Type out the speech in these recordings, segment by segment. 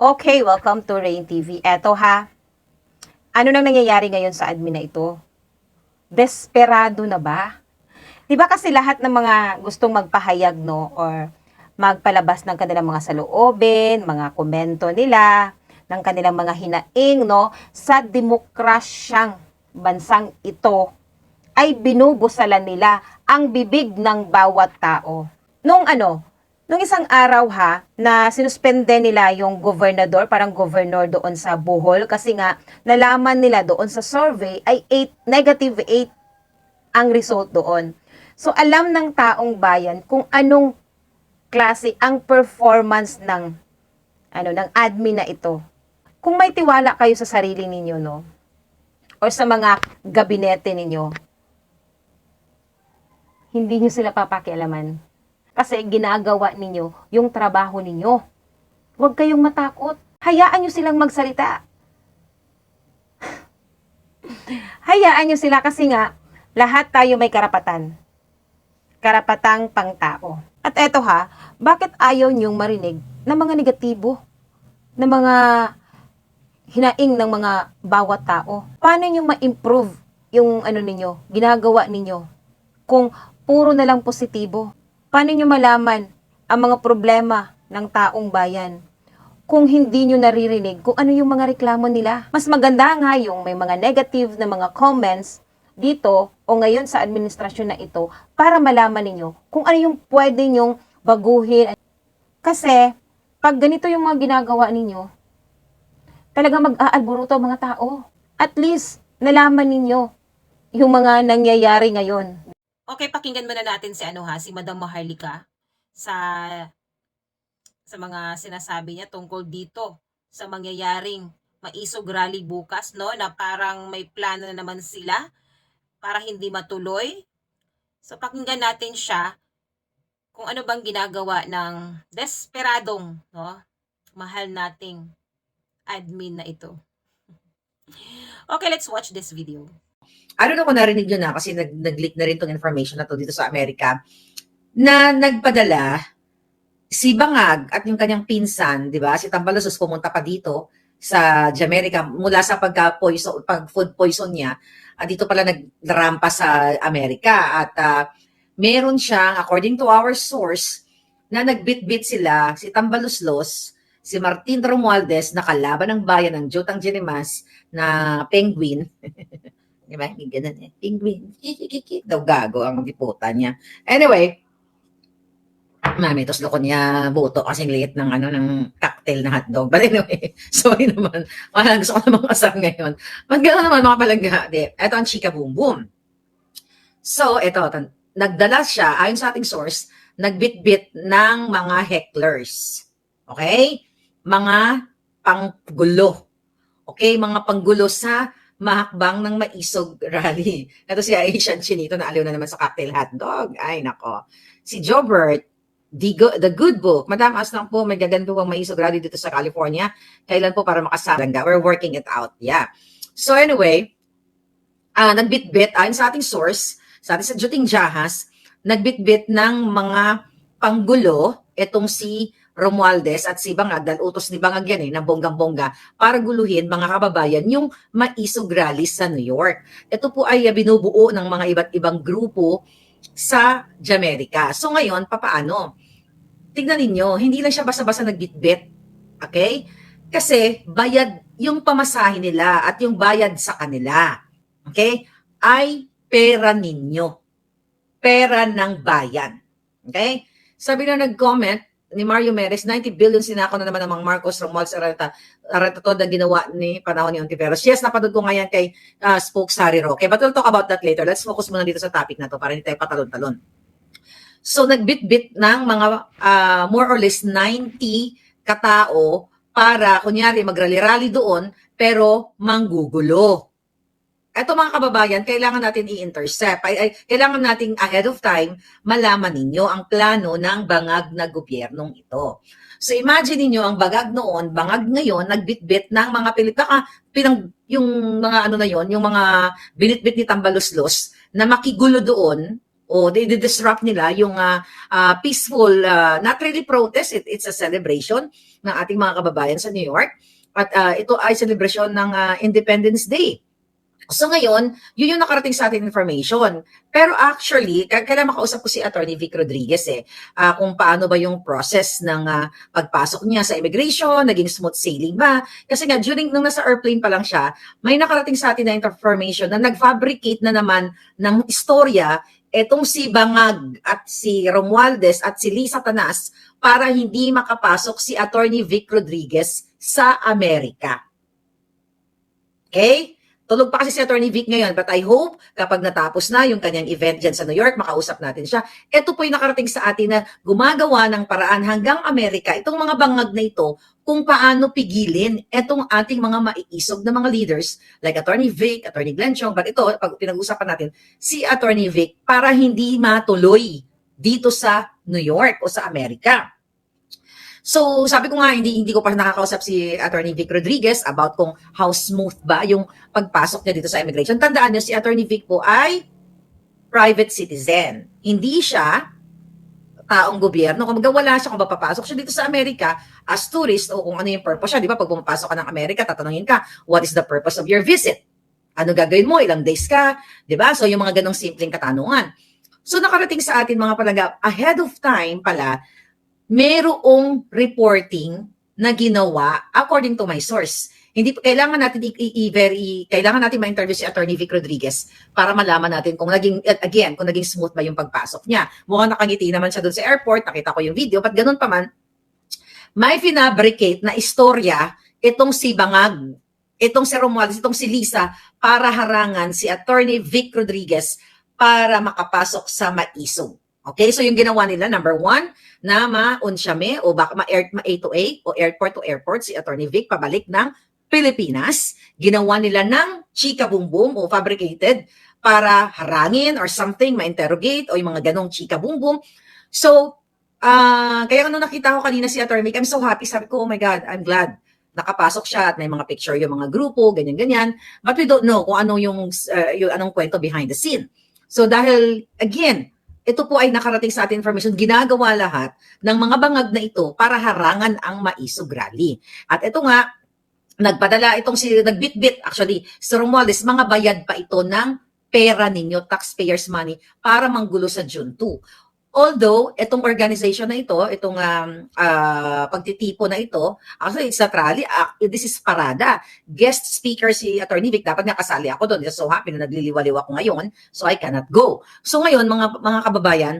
Okay, welcome to Rain TV. Eto ha, ano nang nangyayari ngayon sa admin na ito? Desperado na ba? Di ba kasi lahat ng mga gustong magpahayag, no, or magpalabas ng kanilang mga saloobin, mga komento nila, ng kanilang mga hinaing, no, sa demokrasyang bansang ito, ay binubusalan nila ang bibig ng bawat tao. Nung ano, nung isang araw ha, na sinuspende nila yung gobernador, parang governor doon sa Bohol, kasi nga, nalaman nila doon sa survey ay 8, negative 8 ang result doon. So, alam ng taong bayan kung anong klase ang performance ng ano ng admin na ito. Kung may tiwala kayo sa sarili ninyo, no? Or sa mga gabinete ninyo, hindi nyo sila papakialaman. Kasi ginagawa ninyo yung trabaho ninyo. Huwag kayong matakot. Hayaan nyo silang magsalita. Hayaan nyo sila kasi nga, lahat tayo may karapatan. Karapatang pangtao. At eto ha, bakit ayaw nyong marinig ng mga negatibo? ng mga hinaing ng mga bawat tao? Paano nyo ma-improve yung ano ninyo, ginagawa ninyo? Kung puro na lang positibo. Paano nyo malaman ang mga problema ng taong bayan? Kung hindi nyo naririnig kung ano yung mga reklamo nila. Mas maganda nga yung may mga negative na mga comments dito o ngayon sa administrasyon na ito para malaman ninyo kung ano yung pwede nyong baguhin. Kasi, pag ganito yung mga ginagawa ninyo, talaga mag-aalburuto ang mga tao. At least, nalaman ninyo yung mga nangyayari ngayon. Okay, pakinggan muna natin si ano ha, si Madam Maharlika sa sa mga sinasabi niya tungkol dito sa mangyayaring maisog rally bukas, no? Na parang may plano na naman sila para hindi matuloy. So, pakinggan natin siya kung ano bang ginagawa ng desperadong, no? Mahal nating admin na ito. Okay, let's watch this video. I don't know kung narinig nyo na kasi nag, nag-leak na rin tong information na to dito sa Amerika na nagpadala si Bangag at yung kanyang pinsan, di ba? Si Tambalosos pumunta pa dito sa Jamaica mula sa pagka poison, pag food poison niya. ah, dito pala nagrampa sa Amerika at ah, meron siyang according to our source na nagbitbit sila si Tambaloslos, si Martin Romualdez na kalaban ng bayan ng Jotang Jenimas na penguin Di ba? Hindi ganun eh. Penguin. Daw gago ang diputa niya. Anyway, mami, tos loko niya buto kasing liit ng ano ng cocktail na hotdog. But anyway, sorry naman. Ah, gusto ko namang asar ngayon. Gano'n naman mga palangga. Di, ito ang chika boom boom. So, tan- nagdala siya, ayon sa ating source, nagbitbit ng mga hecklers. Okay? Mga panggulo. Okay? Mga panggulo sa mahakbang ng maisog rally. Ito si Asian Chinito na aliw na naman sa cocktail hotdog. Ay, nako. Si Jobert, the, Go- the Good Book. Madam, as lang po, may gaganto pang maisog rally dito sa California. Kailan po para makasama? We're working it out. Yeah. So anyway, ah nagbitbit, ayon sa ating source, sa ating sa Juting Jahas, nagbitbit ng mga panggulo itong si Romualdez at si Bangag, dahil utos ni Bangag yan eh, na bonggang-bongga, para guluhin mga kababayan yung maisog rally sa New York. Ito po ay ah, binubuo ng mga iba't ibang grupo sa Jamaica. So ngayon, papaano? Tignan ninyo, hindi lang siya basta-basta nagbitbit. Okay? Kasi bayad yung pamasahe nila at yung bayad sa kanila. Okay? Ay pera ninyo. Pera ng bayan. Okay? Sabi na nag-comment ni Mario Meres, 90 billion sinako na naman ng Marcos Romualdez Arata, Arata to na ginawa ni panahon ni Ontiveros. Yes, napanood ko ngayon kay uh, Spoke Sari Roque. But we'll talk about that later. Let's focus muna dito sa topic na to para hindi tayo patalon-talon. So, nagbit-bit ng mga ah, more or less 90 katao para, kunyari, magrally-rally doon, pero manggugulo. Eto mga kababayan, kailangan natin i-intercept. Ay, ay, kailangan nating ahead of time malaman ninyo ang plano ng bangag na gobyernong ito. So imagine niyo ang bangag noon, bangag ngayon, nagbitbit ng mga Pilipina, pinang, yung mga ano na yon, yung mga binitbit ni Tambaloslos na makigulo doon o they disrupt nila yung ah, ah, peaceful, ah, not really protest, it, it's a celebration ng ating mga kababayan sa New York. At ah, ito ay celebration ng ah, Independence Day. So ngayon, yun yung nakarating sa atin information. Pero actually, kailan makausap ko si Attorney Vic Rodriguez eh, ah, kung paano ba yung process ng ah, pagpasok niya sa immigration, naging smooth sailing ba? Kasi nga, during, nung nasa airplane pa lang siya, may nakarating sa atin na information na nag-fabricate na naman ng istorya etong si Bangag at si Romualdez at si Lisa Tanas para hindi makapasok si Attorney Vic Rodriguez sa Amerika. Okay? Tulog pa kasi si Attorney Vic ngayon, but I hope kapag natapos na yung kanyang event dyan sa New York, makausap natin siya. Ito po yung nakarating sa atin na gumagawa ng paraan hanggang Amerika, itong mga bangag na ito, kung paano pigilin itong ating mga maiisog na mga leaders like Attorney Vic, Attorney Glenn Chong, but ito, pag pinag-usapan natin, si Attorney Vic para hindi matuloy dito sa New York o sa Amerika. So, sabi ko nga, hindi, hindi ko pa nakakausap si Attorney Vic Rodriguez about kung how smooth ba yung pagpasok niya dito sa immigration. Tandaan niyo, si Attorney Vic po ay private citizen. Hindi siya taong gobyerno. Kung wala siya kung papasok siya dito sa Amerika as tourist o kung ano yung purpose siya. Di ba? Pag pumapasok ka ng Amerika, tatanungin ka, what is the purpose of your visit? Ano gagawin mo? Ilang days ka? Di ba? So, yung mga ganong simpleng katanungan. So, nakarating sa atin mga palaga, ahead of time pala, merong reporting na ginawa according to my source. Hindi kailangan natin i, i- i- very kailangan natin ma-interview si Attorney Vic Rodriguez para malaman natin kung naging again kung naging smooth ba yung pagpasok niya. Mukhang nakangiti naman siya doon sa airport, nakita ko yung video, but ganun pa man may finabricate na istorya itong si Bangag, itong si Romualdez, itong si Lisa para harangan si Attorney Vic Rodriguez para makapasok sa maisog. Okay, so yung ginawa nila, number one, na ma-unsyame o baka ma-air, ma-A to A o airport to airport si Attorney Vic pabalik ng Pilipinas. Ginawa nila ng chika boom o fabricated para harangin or something, ma-interrogate o yung mga ganong chika boom. So, ah kaya nung nakita ko kanina si Attorney Vic, I'm so happy. Sabi ko, oh my God, I'm glad nakapasok siya at may mga picture yung mga grupo, ganyan-ganyan. But we don't know kung ano yung, uh, yung anong kwento behind the scene. So dahil, again, ito po ay nakarating sa ating information, ginagawa lahat ng mga bangag na ito para harangan ang maisog rally. At ito nga, nagpadala itong si, nagbitbit actually, si Romualdez, mga bayad pa ito ng pera ninyo, taxpayers money, para manggulo sa June 2. Although, itong organization na ito, itong um, ah, pagtitipo na ito, actually, it's not rally, ah, this is parada. Guest speaker si Attorney Vic, dapat nga kasali ako doon. So happy na nagliliwaliw ako ngayon, so I cannot go. So ngayon, mga mga kababayan,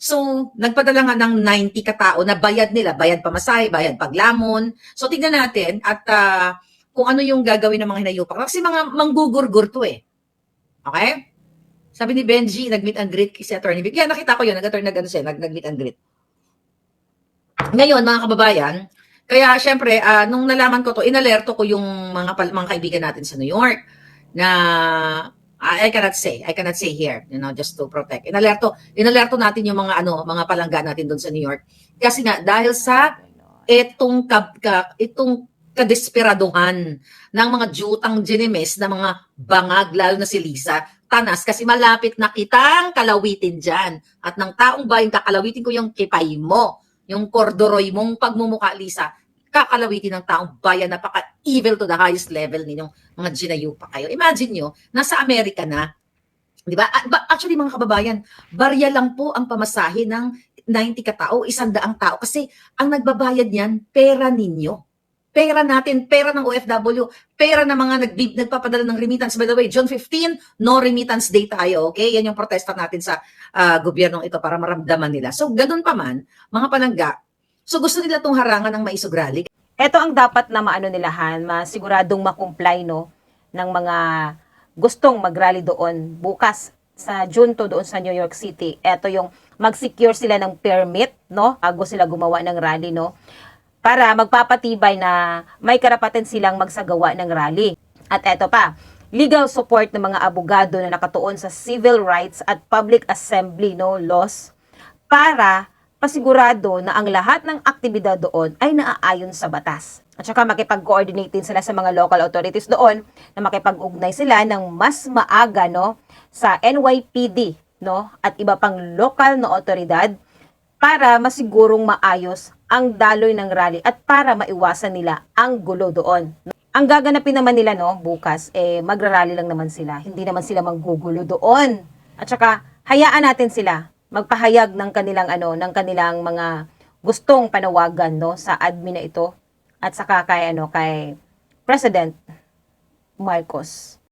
so nagpadala nga ng 90 katao na bayad nila, bayad pamasahe, bayad paglamon. So tingnan natin at ah, kung ano yung gagawin ng mga hinayupak. Kasi mga manggugurgur to eh. Okay? Sabi ni Benji, nag-meet and greet si Attorney Vic. Yeah, nakita ko yun. Nag-attorney nag ano siya, nag- nag-meet and greet. Ngayon, mga kababayan, kaya syempre, ah, nung nalaman ko to, inalerto ko yung mga, mga kaibigan natin sa New York na I I cannot say, I cannot say here, you know, just to protect. Inalerto, inalerto natin yung mga ano, mga palangga natin doon sa New York. Kasi nga dahil sa itong ka, ka- itong kadesperaduhan ng mga jutang ginimes na mga bangag, lalo na si Lisa, tanas kasi malapit na kitang kalawitin dyan. At ng taong bayan, kakalawitin ko yung kipay mo, yung kordoroy mong pagmumuka, Lisa, kakalawitin ng taong bayan, napaka-evil to the highest level ninyong mga ginayu pa kayo. Imagine nyo, nasa Amerika na, di ba- Actually, mga kababayan, barya lang po ang pamasahe ng 90 katao, isang daang tao. Kasi ang nagbabayad niyan, pera ninyo. Pera natin, pera ng OFW, pera ng mga nagbi- nagpapadala ng remittance. By the way, June 15, no remittance day tayo, okay? Yan yung protesta natin sa ah, gobyernong ito para maramdaman nila. So, ganun pa man, mga panangga, so gusto nila itong harangan ng maisog rally. Ito ang dapat na maano nilahan, masiguradong makumply no ng mga gustong mag-rally doon bukas sa June 2 doon sa New York City. Ito yung mag-secure sila ng permit, no? Bago sila gumawa ng rally, no? Para magpapatibay na may karapatan silang magsagawa ng rally. At eto pa, legal support ng mga abogado na nakatuon sa civil rights at public assembly no laws para pasigurado na ang lahat ng aktibidad doon ay naaayon sa batas. At saka makipag-coordinate din sila sa mga local authorities doon na makipag-ugnay sila ng mas maaga no sa NYPD no, at iba pang lokal na otoridad para masigurong maayos ang daloy ng rally at para maiwasan nila ang gulo doon. Ang gaganapin naman nila no bukas eh magrarally lang naman sila. Hindi naman sila manggugulo doon. At saka hayaan natin sila magpahayag ng kanilang ano ng kanilang mga gustong panawagan no sa admin na ito at saka kay ano kay President Marcos.